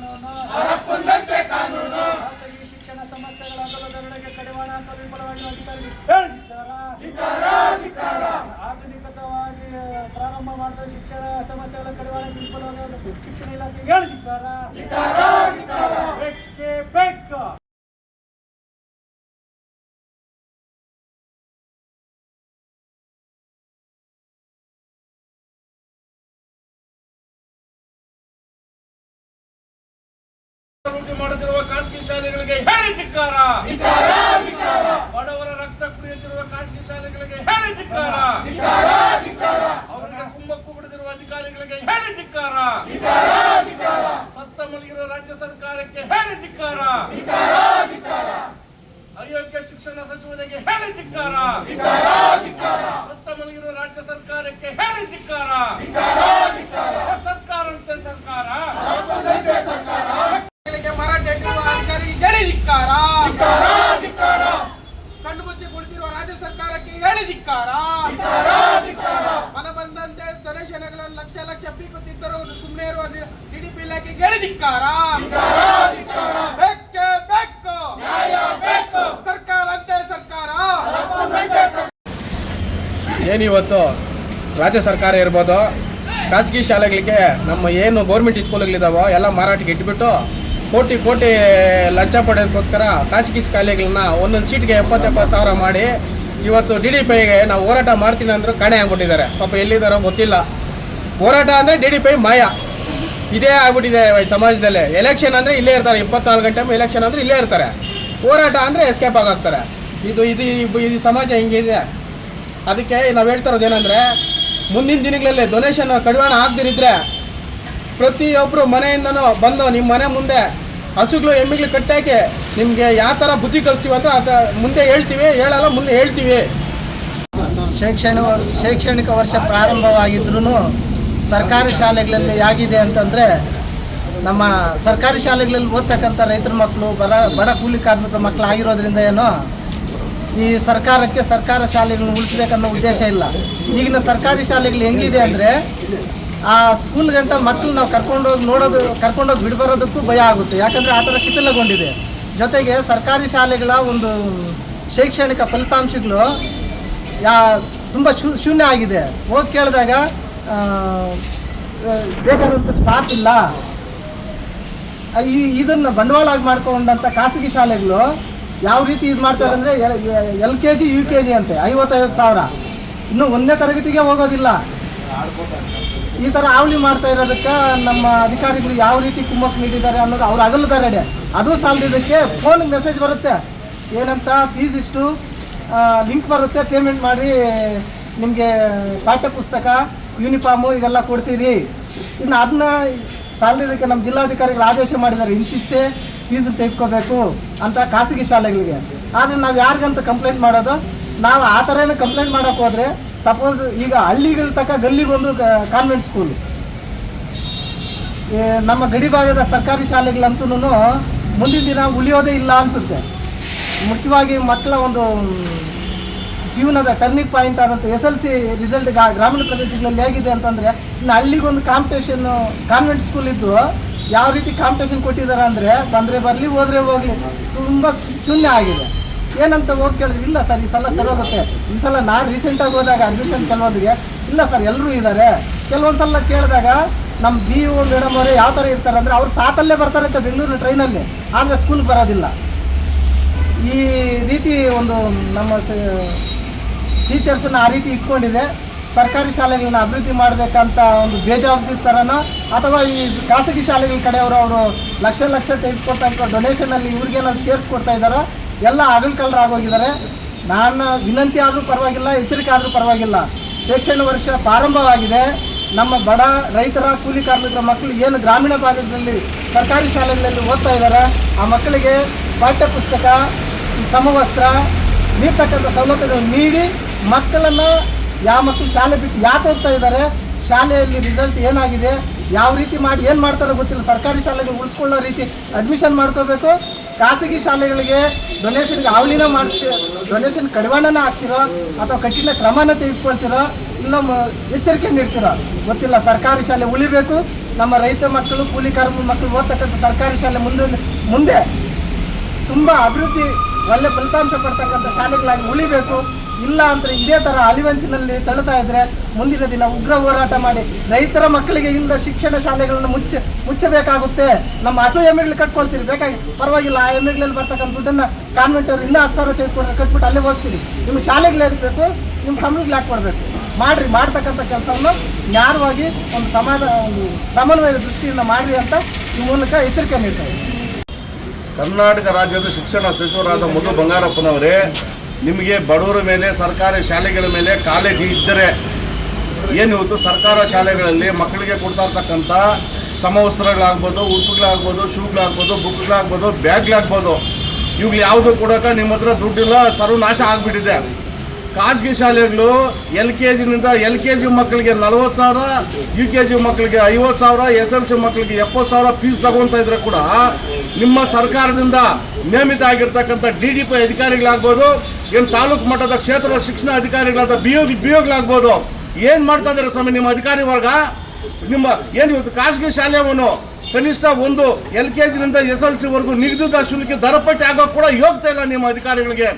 ಕಾನೂನು. ಹೊರಪೊಂದಂತೆ ಕಾನೂನು. ಖಾಸಗಿ ಶಿಕ್ಷಣ ಸಮಸ್ಯೆಗಳ ಅಗಲದೆಡೆಗೆ ಕಡಿವಾಣ ಅಂತ ವಿಫಲವಾಗಿ ಧಿಕ್ಕಾರ ಆಧುನಿಕತವಾಗಿ ಪ್ರಾರಂಭ ಮಾಡಿದ ಶಿಕ್ಷಣ ಸಮಸ್ಯೆಗಳ ಕಡಿವಾಣ ಹಾಕಲು ವಿಫಲವಾಗಿ ಶಿಕ್ಷಣ ಇಲಾಖೆ ಹೇಳಿದ್ದಾರ. ಬೆಕ್ಕೆ ಧಿಕ್ಕಾರ ಮಾಡುತ್ತಿರುವ ಖಾಸಗಿ ಶಾಲೆಗಳಿಗೆ ಹೇಳಿ ಧಿಕ್ಕಾರ. ಬಡವರ ರಕ್ತ ಕುಡಿಯುತ್ತಿರುವ ಖಾಸಗಿ ಶಾಲೆಗಳಿಗೆ ಹೇಳಿ ಧಿಕ್ಕಾರ. ಅವರಿಗೆ ಕುಮ್ಮಕ್ಕು ಬಿಡದಿರುವ ಅಧಿಕಾರಿಗಳಿಗೆ ಹೇಳಿ ಧಿಕ್ಕಾರ. ಸತ್ತ ಮಲಗಿರುವ ರಾಜ್ಯ ಸರ್ಕಾರಕ್ಕೆ ಹೇಳಿ ಧಿಕ್ಕಾರ. ಅಯೋಗ್ಯ ಶಿಕ್ಷಣ ಸಚಿವರಿಗೆ ಹೇಳಿ ಧಿಕ್ಕಾರ. ಸತ್ತ ಮಲಗಿರುವ ರಾಜ್ಯ ಸರ್ಕಾರಕ್ಕೆ ಹೇಳಿ ಧಿಕ್ಕಾರ. ಸರ್ಕಾರ ಸರ್ಕಾರ ಹೊರಪೊಂದಂತೆ ಸರ್ಕಾರ ಮರಾಠ ಇಟ್ಟಿರುವ ಅಧಿಕಾರಿಗೆ ಹೇಳಿ ಧಿಕ್ಕಾರ ಧಿಕ್ಕಾರ ಧಿಕ್ಕಾರ ಕಣ್ಣು ಮುಚ್ಚಿ ಕುಳಿತಿರುವ ರಾಜ್ಯ ಸರ್ಕಾರಕ್ಕೆ ಹೇಳಿ ಧಿಕ್ಕಾರ ಮನ ಬಂದಂತೆ ಡೊನೇಷನ್ಗಳನ್ನು ಲಕ್ಷ ಲಕ್ಷ ಪೀಕುತ್ತಿದ್ದರೂ ಸುಮ್ಮನೆ ಇರುವ ಟಿಡಿಪಿ ಇಲಾಖೆಗೆ ಧಿಕ್ಕಾರ. ಬೇಕೇ ಬೇಕು. ನ್ಯಾಯ ಬೇಕು. ಸರ್ಕಾರ. ಅಂತೆ ಸರ್ಕಾರ. ಏನಿವತ್ತು? ರಾಜ್ಯ ಸರ್ಕಾರ ಇರ್ಬೋದು. ಖಾಸಗಿ ಶಾಲೆಗಳಿಗೆ ನಮ್ಮ ಏನು ಗೌರ್ಮೆಂಟ್ ಸ್ಕೂಲ್ಗಳಿದಾವೋ ಎಲ್ಲ ಮಾರಾಟಕ್ಕೆ ಇಟ್ಬಿಟ್ಟು ಕೋಟಿ ಕೋಟಿ ಲಂಚ ಪಡೆಯೋದಕ್ಕೋಸ್ಕರ ಖಾಸಗಿ ಶಾಲೆಗಳನ್ನ ಒಂದೊಂದು ಸೀಟ್ಗೆ ಎಪ್ಪತ್ತೆಪ್ಪತ್ತು ಎಪ್ಪತ್ತು ಸಾವಿರ ಮಾಡಿ ಇವತ್ತು ಡಿ ಡಿ ಪೈಗೆ ನಾವು ಹೋರಾಟ ಮಾಡ್ತೀನಿ ಅಂದರೂ ಕಣೆ ಆಗ್ಬಿಟ್ಟಿದ್ದಾರೆ. ಪಾಪ ಎಲ್ಲಿದ್ದಾರೋ ಗೊತ್ತಿಲ್ಲ. ಹೋರಾಟ ಅಂದರೆ ಡಿ ಡಿ ಪೈ ಮಾಯ. ಇದೇ ಆಗ್ಬಿಟ್ಟಿದೆ ಈ ಸಮಾಜದಲ್ಲಿ. ಎಲೆಕ್ಷನ್ ಅಂದರೆ ಇಲ್ಲೇ ಇರ್ತಾರೆ. ಇಪ್ಪತ್ನಾಲ್ಕು ಗಂಟೆ ಎಲೆಕ್ಷನ್ ಅಂದರೆ ಇಲ್ಲೇ ಇರ್ತಾರೆ. ಹೋರಾಟ ಅಂದರೆ ಎಸ್ಕೇಪ್ ಆಗಾಗ್ತಾರೆ. ಇದು ಇದು ಇದು ಸಮಾಜ ಹಿಂಗಿದೆ? ಅದಕ್ಕೆ ನಾವು ಹೇಳ್ತಾ ಏನಂದರೆ, ಮುಂದಿನ ದಿನಗಳಲ್ಲಿ ಡೊನೇಷನ್ ಕಡಿವಾಣ ಆಗದಿರಿದ್ರೆ ಪ್ರತಿಯೊಬ್ಬರು ಮನೆಯಿಂದನೂ ಬಂದು ನಿಮ್ಮ ಮನೆ ಮುಂದೆ ಹಸುಗಳು, ಎಮ್ಮೆಗಳು ಕಟ್ಟಾಕೆ ನಿಮಗೆ ಯಾವ ಥರ ಬುದ್ಧಿ ಕಲಿಸ್ತೀವಿ ಅಂತ ಅದ ಮುಂದೆ ಹೇಳ್ತೀವಿ, ಹೇಳಲ್ಲ, ಮುಂದೆ ಹೇಳ್ತೀವಿ. ಶೈಕ್ಷಣಿಕ ಶೈಕ್ಷಣಿಕ ವರ್ಷ ಪ್ರಾರಂಭವಾಗಿದ್ರೂ ಸರ್ಕಾರಿ ಶಾಲೆಗಳಲ್ಲಿ ಆಗಿದೆ ಅಂತಂದರೆ ನಮ್ಮ ಸರ್ಕಾರಿ ಶಾಲೆಗಳಲ್ಲಿ ಓದ್ತಕ್ಕಂಥ ರೈತರ ಮಕ್ಕಳು, ಬರ, ಬಡ ಕೂಲಿ ಕಾರ್ಮಿಕ ಮಕ್ಕಳು ಆಗಿರೋದ್ರಿಂದ ಏನೋ ಈ ಸರ್ಕಾರಕ್ಕೆ ಸರ್ಕಾರ ಶಾಲೆಗಳನ್ನ ಉಳಿಸ್ಬೇಕನ್ನೋ ಉದ್ದೇಶ ಇಲ್ಲ. ಈಗಿನ ಸರ್ಕಾರಿ ಶಾಲೆಗಳು ಹೆಂಗಿದೆ ಅಂದರೆ ಆ ಸ್ಕೂಲ್ ಗಂಟ ಮಕ್ಕಳು ನಾವು ಕರ್ಕೊಂಡೋಗಿ ನೋಡೋದು, ಕರ್ಕೊಂಡೋಗಿ ಬಿಡ್ಬರೋದಕ್ಕೂ ಭಯ ಆಗುತ್ತೆ. ಯಾಕಂದರೆ ಆ ಥರ ಶಿಥಿಲಗೊಂಡಿದೆ. ಜೊತೆಗೆ ಸರ್ಕಾರಿ ಶಾಲೆಗಳ ಒಂದು ಶೈಕ್ಷಣಿಕ ಫಲಿತಾಂಶಗಳು ಯಾ ತುಂಬ ಶೂನ್ಯ ಆಗಿದೆ. ಹೋಗಿ ಕೇಳಿದಾಗ ಬೇಕಾದಂಥ ಸ್ಟಾಫ್ ಇಲ್ಲ. ಈ, ಇದನ್ನು ಬಂಡವಾಳ ಮಾಡ್ಕೊಂಡಂಥ ಖಾಸಗಿ ಶಾಲೆಗಳು ಯಾವ ರೀತಿ ಇದು ಮಾಡ್ತಾರೆ ಅಂದರೆ L K G, U K G ಅಂತೆ, ಐವತ್ತೈವತ್ತು ಸಾವಿರ. ಇನ್ನು ಒಂದನೇ ತರಗತಿಗೆ ಹೋಗೋದಿಲ್ಲ. ಈ ಥರ ಆವಳಿ ಮಾಡ್ತಾ ಇರೋದಕ್ಕೆ ನಮ್ಮ ಅಧಿಕಾರಿಗಳು ಯಾವ ರೀತಿ ಕುಮ್ಮಕ್ಕು ನೀಡಿದ್ದಾರೆ ಅನ್ನೋದು ಅವ್ರು ಅಗಲಿದ್ದಾರೆ ಅದು ಸಾಲದಿದ್ದಕ್ಕೆ ಫೋನ್ ಮೆಸೇಜ್ ಬರುತ್ತೆ. ಏನಂತ ಫೀಸ್ ಇಷ್ಟು ಲಿಂಕ್ ಬರುತ್ತೆ ಪೇಮೆಂಟ್ ಮಾಡಿ ನಿಮಗೆ ಪಾಠ್ಯ ಪುಸ್ತಕ ಯೂನಿಫಾರ್ಮು ಇದೆಲ್ಲ ಕೊಡ್ತೀರಿ. ಇನ್ನು ಅದನ್ನ ಸಾಲದಿದ್ದಕ್ಕೆ ನಮ್ಮ ಜಿಲ್ಲಾಧಿಕಾರಿಗಳು ಆದೇಶ ಮಾಡಿದ್ದಾರೆ. ಇಂತಿಷ್ಟೇ ಫೀಸ್ ತೆಗೆದುಕೋಬೇಕು ಅಂತ ಖಾಸಗಿ ಶಾಲೆಗಳಿಗೆ. ಆದರೆ ನಾವು ಯಾರಿಗಂತ ಕಂಪ್ಲೇಂಟ್ ಮಾಡೋದು? ನಾವು ಆ ಥರ ಕಂಪ್ಲೇಂಟ್ ಮಾಡೋಕ್ಕೆ ಹೋದರೆ ಸಪೋಸ್ ಈಗ ಹಳ್ಳಿಗಳ ತಕ್ಕ ಗಲ್ಲಿಗೊಂದು ಕಾನ್ವೆಂಟ್ ಸ್ಕೂಲ್ ನಮ್ಮ ಗಡಿ ಭಾಗದ ಸರ್ಕಾರಿ ಶಾಲೆಗಳಂತೂ ಮುಂದಿನ ದಿನ ಉಳಿಯೋದೇ ಇಲ್ಲ ಅನಿಸುತ್ತೆ. ಮುಖ್ಯವಾಗಿ ಮಕ್ಕಳ ಒಂದು ಜೀವನದ ಟರ್ನಿಂಗ್ ಪಾಯಿಂಟ್ ಆದಂಥ ಎಸ್ ಎಲ್ ಸಿ ರಿಸಲ್ಟ್ ಗ್ರಾಮೀಣ ಪ್ರದೇಶಗಳಲ್ಲಿ ಹೇಗಿದೆ ಅಂತಂದರೆ, ಇನ್ನು ಹಳ್ಳಿಗೊಂದು ಕಾಂಪಿಟೇಷನ್ನು ಕಾನ್ವೆಂಟ್ ಸ್ಕೂಲ್ ಇದ್ದು ಯಾವ ರೀತಿ ಕಾಂಪಿಟೇಷನ್ ಕೊಟ್ಟಿದ್ದಾರೆ ಅಂದರೆ ಬಂದರೆ ಬರಲಿ, ಹೋದರೆ ಹೋಗಲಿ, ತುಂಬ ಶೂನ್ಯ ಆಗಿದೆ. ಏನಂತ ಹೋಗಿ ಕೇಳಿದ್ವಿ ಇಲ್ಲ ಸರ್, ಈ ಸಲ ಸರಿ ಹೋಗುತ್ತೆ. ಈ ಸಲ ನಾನು ರೀಸೆಂಟಾಗಿ ಹೋದಾಗ ಅಡ್ಮಿಷನ್ ಕೆಲವೊಂದಿಗೆ, ಇಲ್ಲ ಸರ್ ಎಲ್ಲರೂ ಇದ್ದಾರೆ ಕೆಲವೊಂದು ಸಲ ಕೇಳಿದಾಗ ನಮ್ಮ ಬಿ ಒ ಮೇಡಮ್ ಅವರು ಯಾವ ಥರ ಇರ್ತಾರೆ ಅಂದರೆ ಅವ್ರು ಸಾತಲ್ಲೇ ಬರ್ತಾರೆ ಅಂತ ಬೆಂಗಳೂರು ಟ್ರೈನಲ್ಲಿ ಆದರೆ ಸ್ಕೂಲ್ಗೆ ಬರೋದಿಲ್ಲ. ಈ ರೀತಿ ಒಂದು ನಮ್ಮ ಟೀಚರ್ಸನ್ನ ಆ ರೀತಿ ಇಟ್ಕೊಂಡಿದೆ. ಸರ್ಕಾರಿ ಶಾಲೆಗಳನ್ನ ಅಭಿವೃದ್ಧಿ ಮಾಡಬೇಕಂತ ಒಂದು ಬೇಜವಾಬ್ದಾರಿ ಥರನೋ ಅಥವಾ ಈ ಖಾಸಗಿ ಶಾಲೆಗಳ ಕಡೆಯವರು ಅವರು ಲಕ್ಷ ಲಕ್ಷ ತೆಗೆದುಕೊಡ್ತಾ ಡೊನೇಷನಲ್ಲಿ ಇವ್ರಿಗೇನಾದ್ರು ಸೇರಿಸ್ಕೊಡ್ತಾ ಇದ್ದಾರೋ? ಎಲ್ಲ ಆಗೋಗಿದ್ದಾರೆ. ನಾನು ವಿನಂತಿ ಆದರೂ ಪರವಾಗಿಲ್ಲ, ಎಚ್ಚರಿಕೆ ಆದರೂ ಪರವಾಗಿಲ್ಲ. ಶೈಕ್ಷಣಿಕ ವರ್ಷ ಪ್ರಾರಂಭವಾಗಿದೆ. ನಮ್ಮ ಬಡ ರೈತರ ಕೂಲಿ ಕಾರ್ಮಿಕರ ಮಕ್ಕಳು ಏನು ಗ್ರಾಮೀಣ ಭಾಗದಲ್ಲಿ ಸರ್ಕಾರಿ ಶಾಲೆಗಳಲ್ಲಿ ಓದ್ತಾ ಇದ್ದಾರೆ. ಆ ಮಕ್ಕಳಿಗೆ ಪಾಠ್ಯ ಪುಸ್ತಕ, ಸಮವಸ್ತ್ರ, ನೀಡ್ತಕ್ಕಂಥ ಸವಲತ್ತುಗಳನ್ನು ನೀಡಿ ಮಕ್ಕಳನ್ನು ಯಾವ ಮಕ್ಕಳು ಶಾಲೆ ಬಿಟ್ಟು ಯಾಕೆ ಹೋಗ್ತಾ ಇದ್ದಾರೆ? ಶಾಲೆಯಲ್ಲಿ ರಿಸಲ್ಟ್ ಏನಾಗಿದೆ? ಯಾವ ರೀತಿ ಮಾಡಿ ಏನು ಮಾಡ್ತಾರೋ ಗೊತ್ತಿಲ್ಲ. ಸರ್ಕಾರಿ ಶಾಲೆಗೆ ಉಳಿಸ್ಕೊಳ್ಳೋ ರೀತಿ ಅಡ್ಮಿಷನ್ ಮಾಡ್ಕೋಬೇಕು. ಖಾಸಗಿ ಶಾಲೆಗಳಿಗೆ ಡೊನೇಷನ್ಗೆ ಅವಳಿನ ಮಾಡಿಸ್ತೀರ ಡೊನೇಷನ್ ಕಡಿವಾಣನ ಹಾಕ್ತಿರೋ ಅಥವಾ ಕಠಿಣ ಕ್ರಮನ ತೆಗೆದುಕೊಳ್ತಿರೋ ಇಲ್ಲ ಎಚ್ಚರಿಕೆ ನೀಡ್ತಿರೋ? ಗೊತ್ತಿಲ್ಲ, ಸರ್ಕಾರಿ ಶಾಲೆ ಉಳಿಬೇಕು, ನಮ್ಮ ರೈತ ಮಕ್ಕಳು, ಕೂಲಿ ಕಾರ್ಮಿಕ ಮಕ್ಕಳು ಓದ್ತಕ್ಕಂಥ ಸರ್ಕಾರಿ ಶಾಲೆ ಮುಂದೆ ಮುಂದೆ ತುಂಬ ಅಭಿವೃದ್ಧಿ, ಒಳ್ಳೆ ಫಲಿತಾಂಶ ಪಡ್ತಕ್ಕಂಥ ಶಾಲೆಗಳಾಗಿ ಉಳಿಬೇಕು. ಇಲ್ಲ ಅಂದರೆ ಇದೇ ಥರ ಅಳಿವಂಚಿನಲ್ಲಿ ತಳ್ಳುತ್ತಾ ಇದ್ರೆ ಮುಂದಿನ ದಿನ ಉಗ್ರ ಹೋರಾಟ ಮಾಡಿ ರೈತರ ಮಕ್ಕಳಿಗೆ ಇಲ್ಲ ಶಿಕ್ಷಣ ಶಾಲೆಗಳನ್ನು ಮುಚ್ಚ ಮುಚ್ಚಬೇಕಾಗುತ್ತೆ. ನಮ್ಮ ಹಸು ಎಮ್ಮೆಗಳು ಕಟ್ಕೊಳ್ತೀರಿ. ಬೇಕಾಗಿ ಪರವಾಗಿಲ್ಲ, ಆ ಎಮ್ಮೆಗಳಲ್ಲಿ ಬರ್ತಕ್ಕಂಥ ದುಡ್ಡನ್ನು ಕಾನ್ವೆಂಟ್ ಅವರು ಇನ್ನೂ ಹತ್ತು ಸಾವಿರ ತೆಗೆದುಕೊಂಡ್ರೆ ಕಟ್ಬಿಟ್ಟು ಅಲ್ಲೇ ಓದಿಸ್ತೀರಿ. ನಿಮ್ಮ ಶಾಲೆಗಳು ಇರಬೇಕು ನಿಮ್ಮ ಸಂಬಳಗಳು ಯಾಕೆ ಕೊಡಬೇಕು? ಮಾಡ್ರಿ, ಮಾಡ್ತಕ್ಕಂಥ ಕೆಲಸವನ್ನು ನ್ಯಾಯವಾಗಿ ಒಂದು ಸಮಾನ ಒಂದು ಸಮನ್ವಯದ ದೃಷ್ಟಿಯಿಂದ ಮಾಡ್ರಿ ಅಂತ ಈ ಮೂಲಕ ಎಚ್ಚರಿಕೆ ನೀಡ್ತಾ ಕರ್ನಾಟಕ ರಾಜ್ಯದ ಶಿಕ್ಷಣ ಸಚಿವರಾದ ಮಧು ಬಂಗಾರಪ್ಪನವರೇ ನಿಮಗೆ ಬಡವರ ಮೇಲೆ, ಸರ್ಕಾರಿ ಶಾಲೆಗಳ ಮೇಲೆ ಕಾಲೇಜು ಇದ್ದರೆ ಏನು ಇವತ್ತು ಸರ್ಕಾರ ಶಾಲೆಗಳಲ್ಲಿ ಮಕ್ಕಳಿಗೆ ಕೊಡ್ತಾ ಇರ್ತಕ್ಕಂಥ ಸಮವಸ್ತ್ರಗಳಾಗ್ಬೋದು, ಉಡುಪುಗಳಾಗ್ಬೋದು, ಶೂಗಳಾಗ್ಬೋದು, ಬುಕ್ಸ್ಗಳಾಗ್ಬೋದು, ಬ್ಯಾಗ್ಗಳಾಗ್ಬೋದು, ಇವುಗಳು ಯಾವುದು ಕೊಡೋಕೆ ನಿಮ್ಮ ಹತ್ರ ದುಡ್ಡಿಲ್ಲ, ಸರ್ವನಾಶ ಆಗಿಬಿಟ್ಟಿದೆ. ಖಾಸಗಿ ಶಾಲೆಗಳು ಎಲ್ ಕೆ ಜಿನಿಂದ ಎಲ್ ಕೆ ಜಿ ಮಕ್ಕಳಿಗೆ ನಲವತ್ತು ಸಾವಿರ, ಯು ಕೆ ಜಿ ಮಕ್ಕಳಿಗೆ ಐವತ್ತು ಸಾವಿರ, ಎಸ್ ಎಲ್ ಸಿ ಮಕ್ಕಳಿಗೆ ಎಪ್ಪತ್ತು ಸಾವಿರ ಫೀಸ್ ತಗೊತಾ ಇದ್ರೆ ಕೂಡ ನಿಮ್ಮ ಸರ್ಕಾರದಿಂದ ನೇಮಿತ ಆಗಿರ್ತಕ್ಕಂಥ ಡಿ ಡಿ ಪಿ ಅಧಿಕಾರಿಗಳಾಗ್ಬೋದು ಏನು ತಾಲೂಕು ಮಟ್ಟದ ಕ್ಷೇತ್ರದ ಶಿಕ್ಷಣ ಅಧಿಕಾರಿಗಳಾದ ಬಿ ಒ ಬಿ ಏನು ಮಾಡ್ತಾ ಇದ್ದಾರೆ ಸ್ವಾಮಿ ನಿಮ್ಮ ಅಧಿಕಾರಿ ವರ್ಗ ನಿಮ್ಮ ಏನು ಇವತ್ತು ಖಾಸಗಿ ಶಾಲೆಯವನು ಕನಿಷ್ಠ ಒಂದು ಎಲ್ ಕೆ ಜಿನಿಂದ ಎಸ್ ಎಲ್ ಸಿವರೆಗೂ ನಿಗದಿತ ಶುಲ್ಕ ದರಪಟ್ಟಿ ಆಗೋ ಕೂಡ ಯೋಗ್ಯತೆ ಇಲ್ಲ ನಿಮ್ಮ ಅಧಿಕಾರಿಗಳಿಗೆ.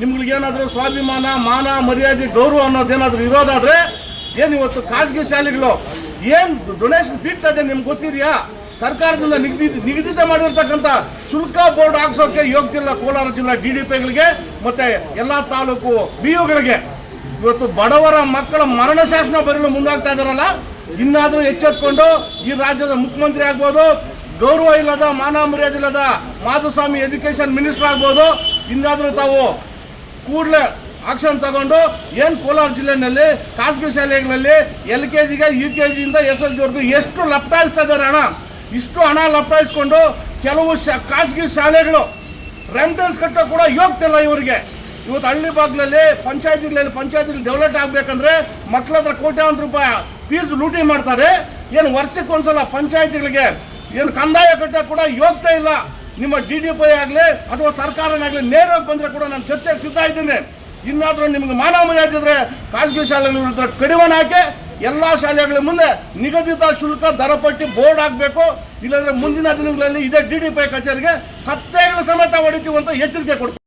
ನಿಮ್ಗಳಿಗೇನಾದರೂ ಸ್ವಾಭಿಮಾನ, ಮಾನ, ಮರ್ಯಾದೆ, ಗೌರವ ಅನ್ನೋದೇನಾದರೂ ಇರೋದಾದ್ರೆ ಏನು ಇವತ್ತು ಖಾಸಗಿ ಶಾಲೆಗಳು ಏನು ಡೊನೇಷನ್ ಬೀಗ್ತಾ ಇದೆ ನಿಮ್ಗೆ ಗೊತ್ತಿದೆಯಾ? ಸರ್ಕಾರದಿಂದ ನಿಗದಿ ನಿಗದಿತ ಮಾಡಿರ್ತಕ್ಕಂಥ ಶುಲ್ಕ ಬೋರ್ಡ್ ಹಾಕ್ಸೋಕೆ ಯೋಗ್ತಿಲ್ಲ ಕೋಲಾರ ಜಿಲ್ಲಾ ಡಿ ಡಿ ಪಿಗಳಿಗೆ, ಮತ್ತೆ ಎಲ್ಲ ತಾಲೂಕು ಬಿ ಯುಗಳಿಗೆ ಇವತ್ತು ಬಡವರ ಮಕ್ಕಳ ಮರಣ ಶಾಸನ ಬರಲು ಮುಂದಾಗ್ತಾ ಇದಾರಲ್ಲ ಇನ್ನಾದರೂ ಎಚ್ಚೆತ್ಕೊಂಡು ಈ ರಾಜ್ಯದ ಮುಖ್ಯಮಂತ್ರಿ ಆಗ್ಬೋದು, ಗೌರವ ಇಲ್ಲದ, ಮಾನ ಮರ್ಯಾದೆ ಇಲ್ಲದ ಮಾಧುಸ್ವಾಮಿ ಎಜುಕೇಶನ್ ಮಿನಿಸ್ಟರ್ ಆಗ್ಬೋದು, ಇನ್ನಾದರೂ ತಾವು ಕೂಡಲೇ ಆಕ್ಷನ್ ತಗೊಂಡು ಏನು ಕೋಲಾರ ಜಿಲ್ಲೆನಲ್ಲಿ, ಖಾಸಗಿ ಶಾಲೆಗಳಲ್ಲಿ ಎಲ್ ಕೆ ಜಿಗೆ, ಯು ಕೆ ಜಿಯಿಂದ ಎಸ್ ಎಲ್ ಜಿವರೆಗೂ ಎಷ್ಟು ಲಪ್ಟಾಯಿಸ್ತಾ ಇದ್ದಾರೆ ಹಣ ಇಷ್ಟು ಹಣ ಲಪ್ಪಾಯಿಸ್ಕೊಂಡು ಕೆಲವು ಶ, ಖಾಸಗಿ ಶಾಲೆಗಳು ರೆಂಟಲ್ಸ್ ಕಟ್ಟೋ ಕೂಡ ಯೋಗ್ತಿಲ್ಲ ಇವರಿಗೆ. ಇವತ್ತು ಹಳ್ಳಿ ಭಾಗದಲ್ಲಿ ಪಂಚಾಯತಿಗಳಲ್ಲಿ ಪಂಚಾಯತಿಗಳು ಡೆವಲಪ್ ಆಗಬೇಕಂದ್ರೆ ಮಕ್ಕಳ ಹತ್ರ ಕೋಟ್ಯಾಂತರ ರೂಪಾಯಿ ಫೀಸ್ ಲೂಟಿ ಮಾಡ್ತಾರೆ. ಏನು ವರ್ಷಕ್ಕೊಂದ್ಸಲ ಪಂಚಾಯತಿಗಳಿಗೆ ಏನು ಕಂದಾಯ ಕಟ್ಟೋ ಕೂಡ ಯೋಗ್ಯತೆ ಇಲ್ಲ. ನಿಮ್ಮ ಡಿ ಡಿ ಪಿ ಆಗಲಿ ಅಥವಾ ಸರ್ಕಾರನಾಗಲಿ ನೇರವಾಗಿ ಬಂದರೆ ಕೂಡ ನಾನು ಚರ್ಚೆಗೆ ಸಿದ್ಧ ಇದ್ದೇನೆ. ಇನ್ನಾದರೂ ನಿಮಗೆ ಮಾನವ ಮರ್ಯಾದೆ ಇದ್ರೆ ಖಾಸಗಿ ಶಾಲೆಗಳ ವಿರುದ್ಧ ಕಡಿವಾಣ ಹಾಕಿ ಎಲ್ಲ ಶಾಲೆಗಳ ಮುಂದೆ ನಿಗದಿತ ಶುಲ್ಕ ದರಪಟ್ಟಿ ಬೋರ್ಡ್ ಹಾಕಬೇಕು, ಇಲ್ಲಾಂದ್ರೆ ಮುಂದಿನ ದಿನಗಳಲ್ಲಿ ಇದೇ ಡಿ ಡಿ ಪಿ ಕಚೇರಿಗೆ ಹತ್ತೆಗಳ ಸಮೇತ ಹೊಡಿತೀವಿ ಅಂತ ಎಚ್ಚರಿಕೆ ಕೊಡ್ತೀವಿ.